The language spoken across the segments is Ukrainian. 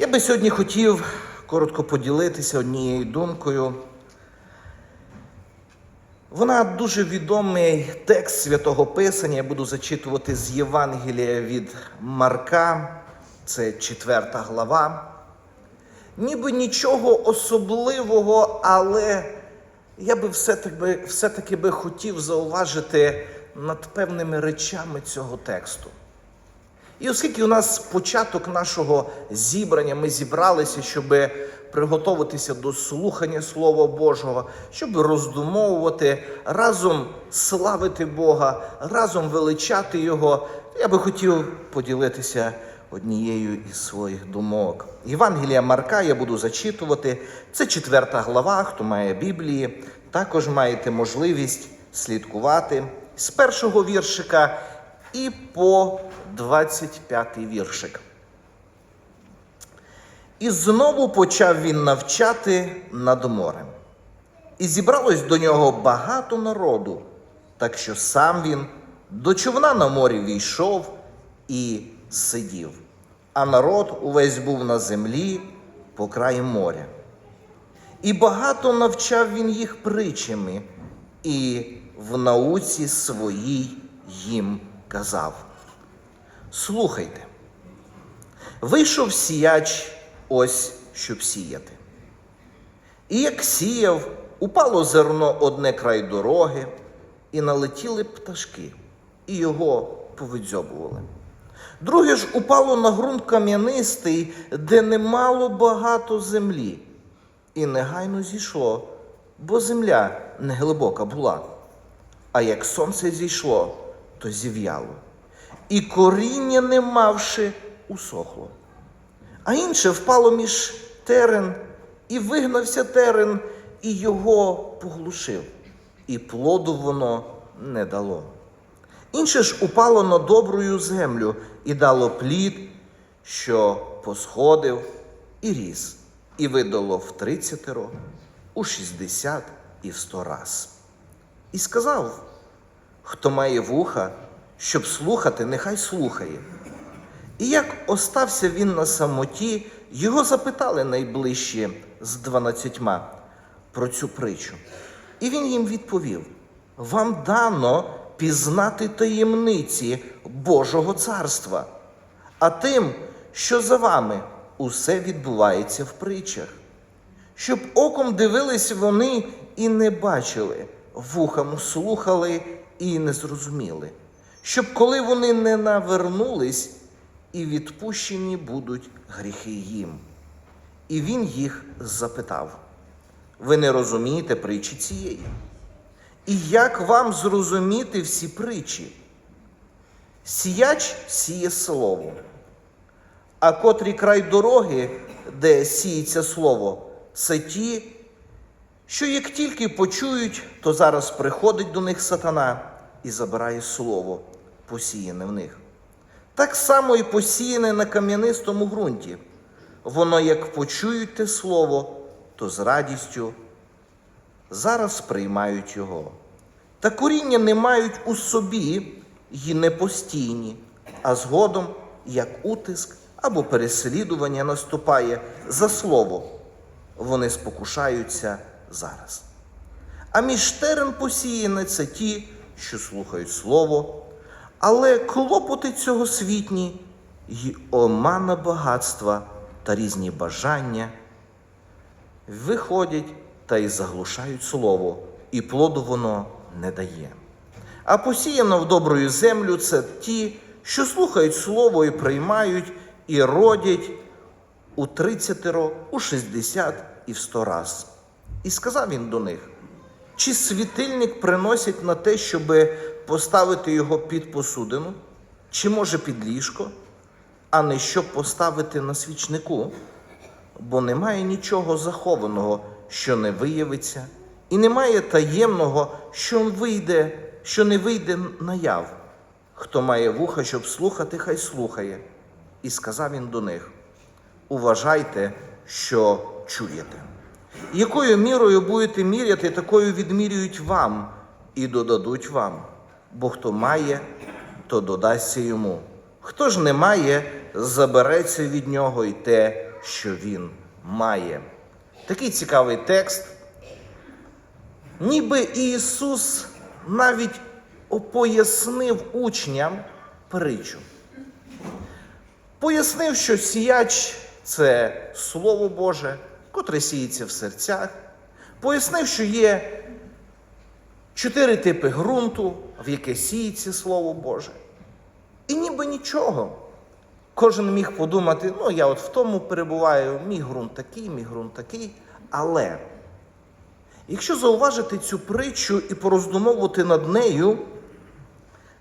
Я би сьогодні хотів коротко поділитися однією думкою. Вона дуже відомий текст святого Писання. Я буду зачитувати з Євангелія від Марка, це четверта глава. Ніби нічого особливого, але я би все-таки, все-таки би хотів зауважити над певними речами цього тексту. І оскільки у нас початок нашого зібрання, ми зібралися, щоб приготуватися до слухання Слова Божого, щоб роздумовувати, разом славити Бога, разом величати Його, я би хотів поділитися однією із своїх думок. Євангелія Марка я буду зачитувати. Це четверта глава, хто має Біблії, також маєте можливість слідкувати з першого віршика і по 25 віршик. І знову почав він навчати над морем. І зібралось до нього багато народу, так що сам він до човна на морі війшов і сидів. А народ увесь був на землі по краї моря. І багато навчав він їх притчами, і в науці своїй їм казав. Слухайте, вийшов сіяч ось, щоб сіяти. І як сіяв, упало зерно одне край дороги, і налетіли пташки, і його повидзьобували. Друге ж упало на ґрунт кам'янистий, де немало багато землі, і негайно зійшло, бо земля не глибока була. А як сонце зійшло, то зів'яло, і коріння, не мавши, усохло. А інше впало між терен, і вигнався терен, і його поглушив, і плоду воно не дало. Інше ж упало на добрую землю і дало плід, що посходив і ріс, і видало в тридцятеро, у шістдесят і в сто раз. І сказав, хто має вуха, щоб слухати, нехай слухає. І як остався він на самоті, його запитали найближчі з дванадцятьма про цю притчу. І він їм відповів: Вам дано пізнати таємниці Божого царства, а тим, що за вами, усе відбувається в притчах. Щоб оком дивились вони і не бачили, вухом слухали і не зрозуміли, щоб коли вони не навернулись, і відпущені будуть гріхи їм. І він їх запитав: ви не розумієте притчі цієї? І як вам зрозуміти всі притчі? Сіяч сіє слово, а котрі край дороги, де сіється слово, це ті, що як тільки почують, то зараз приходить до них сатана і забирає слово, посіяне в них. Так само і посіяне на кам'янистому ґрунті. Воно, як почують те слово, то з радістю зараз приймають його. Та коріння не мають у собі й не постійні, а згодом, як утиск або переслідування наступає за слово, вони спокушаються зараз. А між терен посіяне це ті, що слухають слово, але клопоти цього світні й омана багатства та різні бажання виходять та й заглушають слово, і плоду воно не дає. А посіяно в добрую землю це ті, що слухають слово і приймають, і родять у тридцятеро, у шістдесят і в сто раз. І сказав він до них: чи світильник приносять на те, щоб поставити його під посудину, чи може під ліжко, а не щоб поставити на свічнику? Бо немає нічого захованого, що не виявиться, і немає таємного, що вийде, що не вийде наяв. Хто має вуха, щоб слухати, хай слухає. І сказав він до них: Уважайте, що чуєте. Якою мірою будете міряти, такою відмірюють вам і додадуть вам. Бо хто має, то додасться йому. Хто ж не має, забереться від нього й те, що він має. Такий цікавий текст. Ніби Ісус навіть пояснив учням притчу. Пояснив, що сіяч це Слово Боже, котре сіється в серцях. Пояснив, що є чотири типи ґрунту, в яке сіється Слово Боже. І ніби нічого. Кожен міг подумати, ну я от в тому перебуваю, мій ґрунт такий, мій ґрунт такий. Але якщо зауважити цю притчу і пороздумовувати над нею,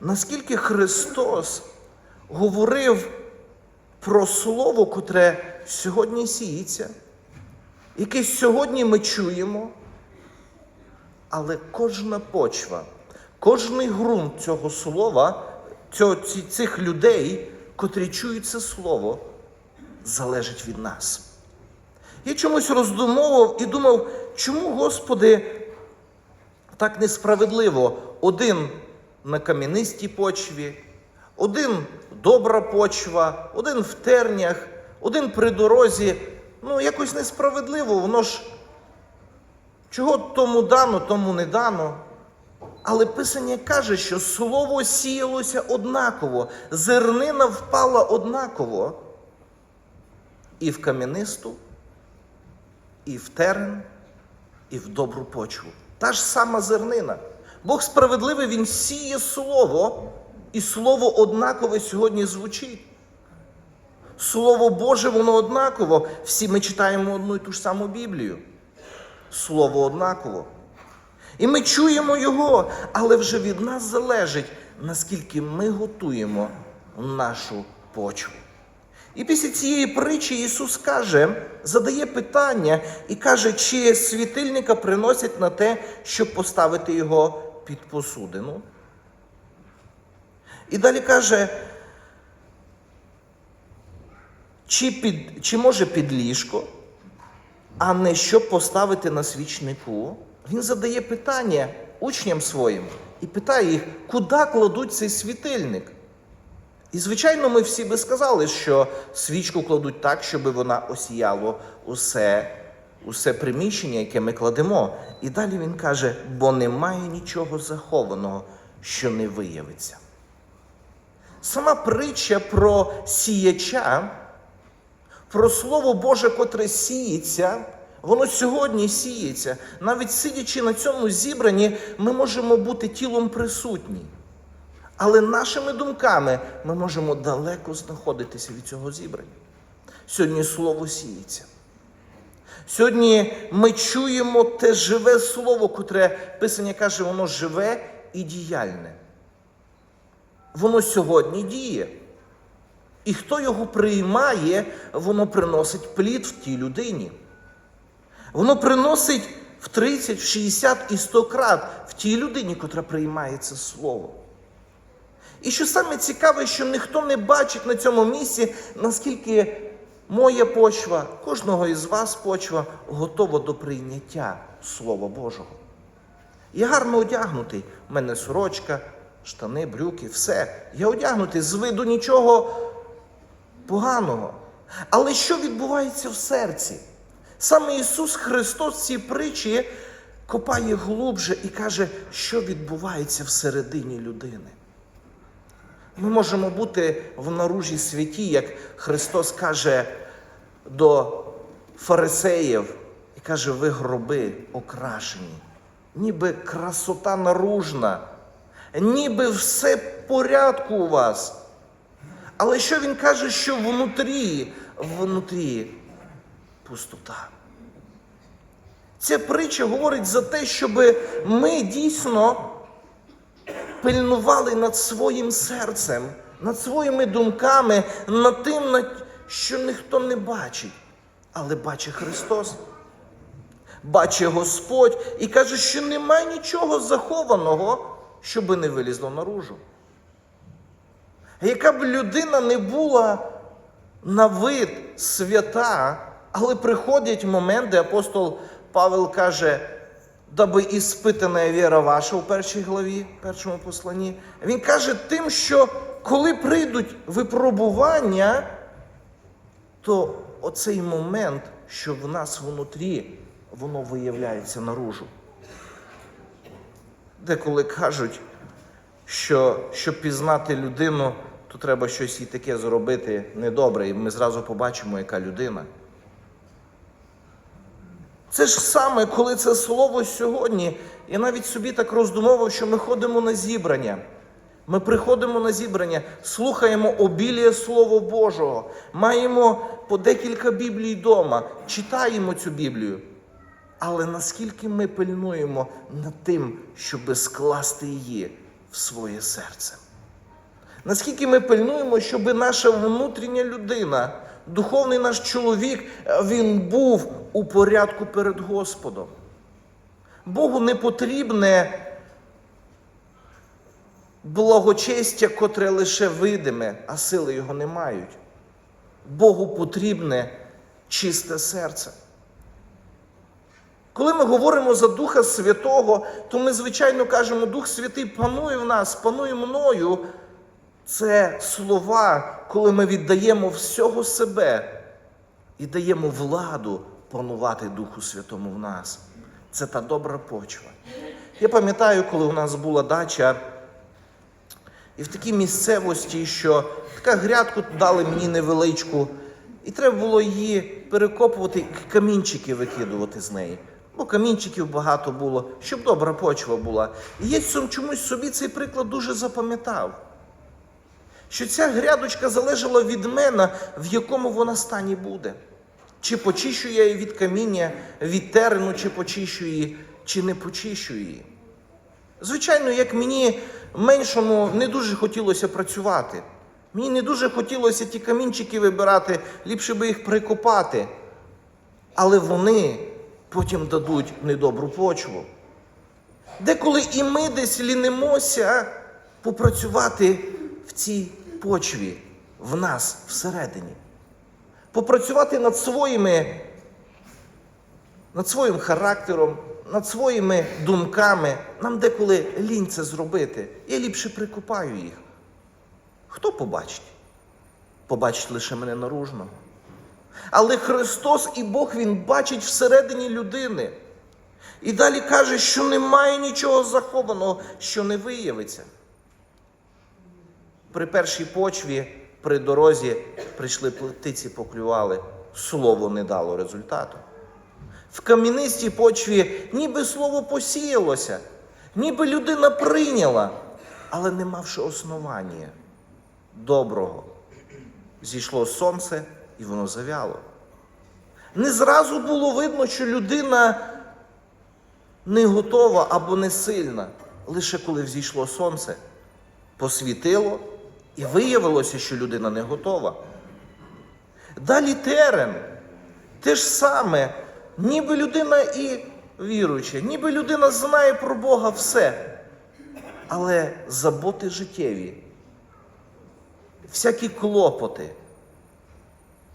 наскільки Христос говорив про слово, котре сьогодні сіється, яке сьогодні ми чуємо, але кожна почва, кожний ґрунт цього слова, цих людей, котрі чують це слово, залежить від нас. Я чомусь роздумовував і думав, чому, Господи, так несправедливо один на кам'янистій почві, один добра почва, один в тернях, один при дорозі. Ну, якось несправедливо, воно ж чого тому дано, тому не дано. Але Писання каже, що слово сіялося однаково, зернина впала однаково і в кам'янисту, і в терен, і в добру почву. Та ж сама зернина. Бог справедливий, Він сіє слово, і слово однакове сьогодні звучить. Слово Боже, воно однаково. Всі ми читаємо одну і ту ж саму Біблію. Слово однаково. І ми чуємо його, але вже від нас залежить, наскільки ми готуємо нашу почву. І після цієї притчі Ісус каже, задає питання і каже, чи світильника приносять на те, щоб поставити його під посудину. І далі каже, чи, під, чи може під ліжко, а не щоб поставити на свічнику. Він задає питання учням своїм і питає їх, куди кладуть цей світильник. І, звичайно, ми всі би сказали, що свічку кладуть так, щоб вона осіяло усе, усе приміщення, яке ми кладемо. І далі він каже: бо немає нічого захованого, що не виявиться. Сама притча про сіяча, про Слово Боже, котре сіється, воно сьогодні сіється. Навіть сидячи на цьому зібранні, ми можемо бути тілом присутні. Але нашими думками ми можемо далеко знаходитися від цього зібрання. Сьогодні слово сіється. Сьогодні ми чуємо те живе слово, котре Писання каже, воно живе і діяльне. Воно сьогодні діє. І хто його приймає, воно приносить плід в тій людині. Воно приносить в 30, в 60 і 100 крат в тій людині, котра приймає це слово. І що саме цікаве, що ніхто не бачить на цьому місці, наскільки моя почва, кожного із вас почва готова до прийняття Слова Божого. Я гарно одягнутий, у мене сорочка, штани, брюки, все. Я одягнутий з виду нічого поганого. Але що відбувається в серці? Саме Ісус Христос в цій притчі копає глубже і каже, що відбувається всередині людини. Ми можемо бути в наружі святі, як Христос каже до фарисеїв, і каже, ви гроби окрашені, ніби красота наружна, ніби все в порядку у вас. Але що він каже, що внутрі, внутрі пустота. Ця притча говорить за те, щоб ми дійсно пильнували над своїм серцем, над своїми думками, над тим, що ніхто не бачить, але бачить Христос. Бачить Господь і каже, що немає нічого захованого, щоби не вилізло наружу. Яка б людина не була на вид свята, але приходять момент, де апостол Павел каже, даби іспитана віра ваша у першій главі, першому посланні. Він каже тим, що коли прийдуть випробування, то оцей момент, що в нас внутрі, воно виявляється наружу. Деколи кажуть, що щоб пізнати людину, то треба щось і таке зробити недобре, і ми зразу побачимо, яка людина. Це ж саме, коли це слово сьогодні, я навіть собі так роздумовував, що ми ходимо на зібрання. Ми приходимо на зібрання, слухаємо обіліє Слова Божого, маємо по декілька Біблій вдома, читаємо цю Біблію. Але наскільки ми пильнуємо над тим, щоби скласти її в своє серце? Наскільки ми пильнуємо, щоб наша внутрішня людина, духовний наш чоловік, він був у порядку перед Господом. Богу не потрібне благочестя, котре лише видиме, а сили його не мають. Богу потрібне чисте серце. Коли ми говоримо за Духа Святого, то ми, звичайно, кажемо, Дух Святий панує в нас, панує мною. Це слова, коли ми віддаємо всього себе і даємо владу панувати Духу Святому в нас. Це та добра почва. Я пам'ятаю, коли у нас була дача, і в такій місцевості, що така грядку дали мені невеличку, і треба було її перекопувати, і камінчики викидувати з неї. Бо камінчиків багато було, щоб добра почва була. І я чомусь собі цей приклад дуже запам'ятав. Що ця грядочка залежала від мене, в якому вона стані буде. Чи почищу я її від каміння, від терену, чи почищу її, чи не почищу її. Звичайно, як мені меншому не дуже хотілося працювати. Мені не дуже хотілося ті камінчики вибирати, ліпше би їх прикопати. Але вони потім дадуть недобру почву. Деколи і ми десь лінимося попрацювати цій почві, в нас всередині. Попрацювати над своїми, над своїм характером, над своїми думками. Нам деколи лінь це зробити. Я ліпше прикопаю їх. Хто побачить? Побачить лише мене наружного. Але Христос і Бог Він бачить всередині людини. І далі каже, що немає нічого захованого, що не виявиться. При першій почві, при дорозі прийшли птиці, поклювали, слово не дало результату. В кам'янистій почві ніби слово посіялося, ніби людина прийняла, але не мавши основання доброго. Зійшло сонце і воно завяло. Не зразу було видно, що людина не готова або не сильна. Лише коли взійшло сонце, посвітило і виявилося, що людина не готова. Далі терен. Те ж саме, ніби людина і віруюча, ніби людина знає про Бога все. Але заботи життєві, всякі клопоти.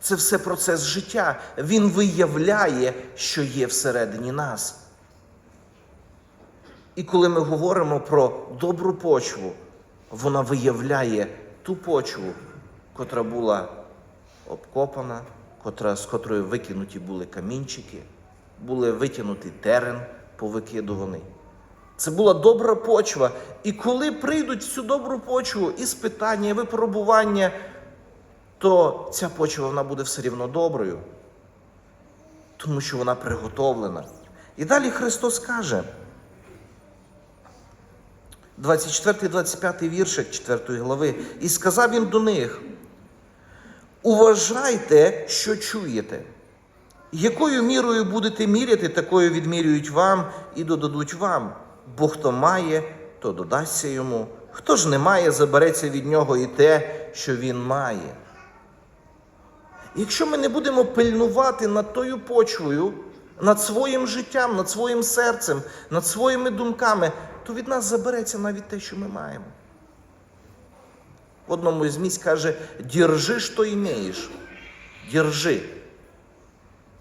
Це все процес життя. Він виявляє, що є всередині нас. І коли ми говоримо про добру почву, вона виявляє ту почву, котра була обкопана, котра, з котрої викинуті були камінчики, були витягнутий терен повикидуваний. Це була добра почва. І коли прийдуть цю добру почву і спитання, і випробування, то ця почва вона буде все рівно доброю, тому що вона приготовлена. І далі Христос каже, 24-25 віршик 4 глави, і сказав він до них: Уважайте, що чуєте. Якою мірою будете міряти, такою відмірюють вам і додадуть вам. Бо хто має, то додасться йому. Хто ж не має, забереться від нього і те, що він має. Якщо ми не будемо пильнувати над тою почвою, над своїм життям, над своїм серцем, над своїми думками, то від нас забереться навіть те, що ми маємо. В одному із місць каже: Діржи, що імеєш. Діржи.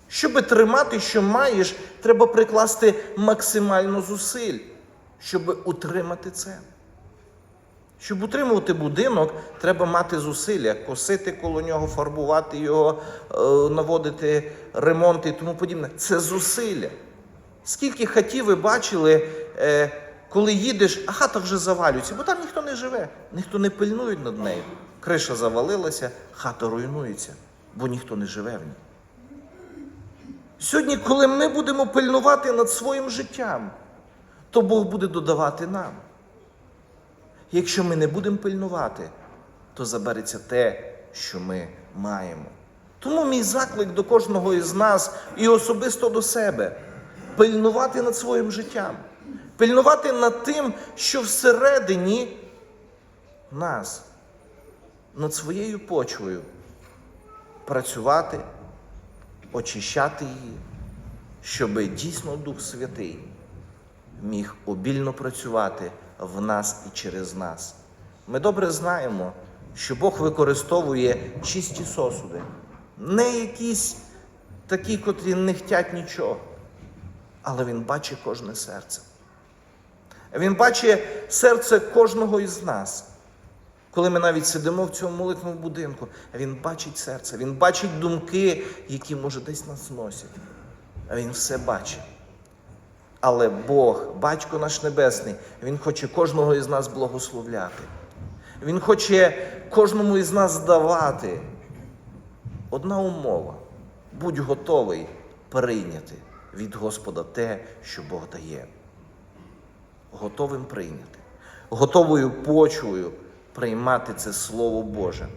Щоби тримати, що маєш, треба прикласти максимально зусиль, щоб утримати це. Щоб утримувати будинок, треба мати зусилля, косити коло нього, фарбувати його, е, наводити ремонти і тому подібне. Це зусилля. Скільки хатів ви бачили, е, коли їдеш, а хата вже завалюється, бо там ніхто не живе, ніхто не пильнує над нею. Криша завалилася, хата руйнується, бо ніхто не живе в ній. Сьогодні, коли ми будемо пильнувати над своїм життям, то Бог буде додавати нам. Якщо ми не будемо пильнувати, то забереться те, що ми маємо. Тому мій заклик до кожного із нас і особисто до себе пильнувати над своїм життям, пильнувати над тим, що всередині нас, над своєю почвою, працювати, очищати її, щоб дійсно Дух Святий міг обільно працювати в нас і через нас. Ми добре знаємо, що Бог використовує чисті сосуди, не якісь такі, котрі не хтять нічого, але Він бачить кожне серце. Він бачить серце кожного із нас. Коли ми навіть сидимо в цьому молитвному будинку, він бачить серце, він бачить думки, які, може, десь нас носять. Він все бачить. Але Бог, Батько наш Небесний, Він хоче кожного із нас благословляти. Він хоче кожному із нас давати. Одна умова. Будь готовий прийняти від Господа те, що Бог дає. Готовим прийняти, готовою почвою приймати це Слово Боже,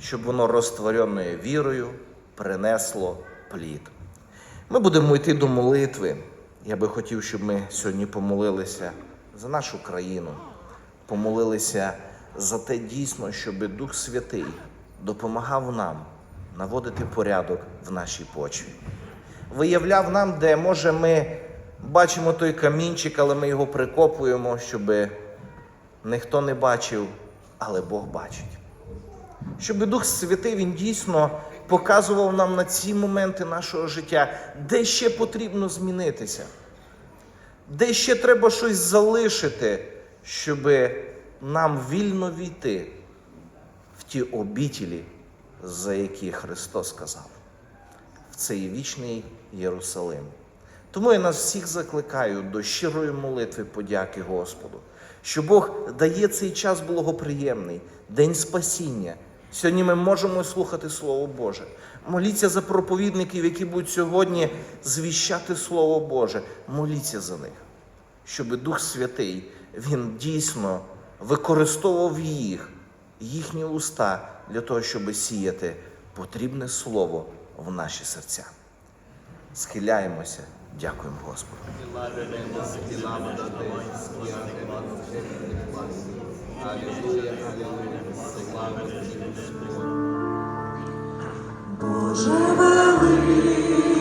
щоб воно розтвореною вірою принесло плід. Ми будемо йти до молитви. Я би хотів, щоб ми сьогодні помолилися за нашу країну, помолилися за те дійсно, щоб Дух Святий допомагав нам наводити порядок в нашій почві. Виявляв нам, де може ми бачимо той камінчик, але ми його прикопуємо, щоб ніхто не бачив, але Бог бачить. Щоб Дух Святий Він дійсно показував нам на ці моменти нашого життя, де ще потрібно змінитися, де ще треба щось залишити, щоб нам вільно війти в ті обітілі, за які Христос сказав, в цей вічний Єрусалим. Тому я нас всіх закликаю до щирої молитви подяки Господу, що Бог дає цей час благоприємний, день спасіння. Сьогодні ми можемо слухати Слово Боже. Моліться за проповідників, які будуть сьогодні звіщати Слово Боже. Моліться за них, щоб Дух Святий Він дійсно використовував їх, їхні уста для того, щоб сіяти потрібне слово в наші серця. Схиляємося, дякуємо Господу. Боже великий,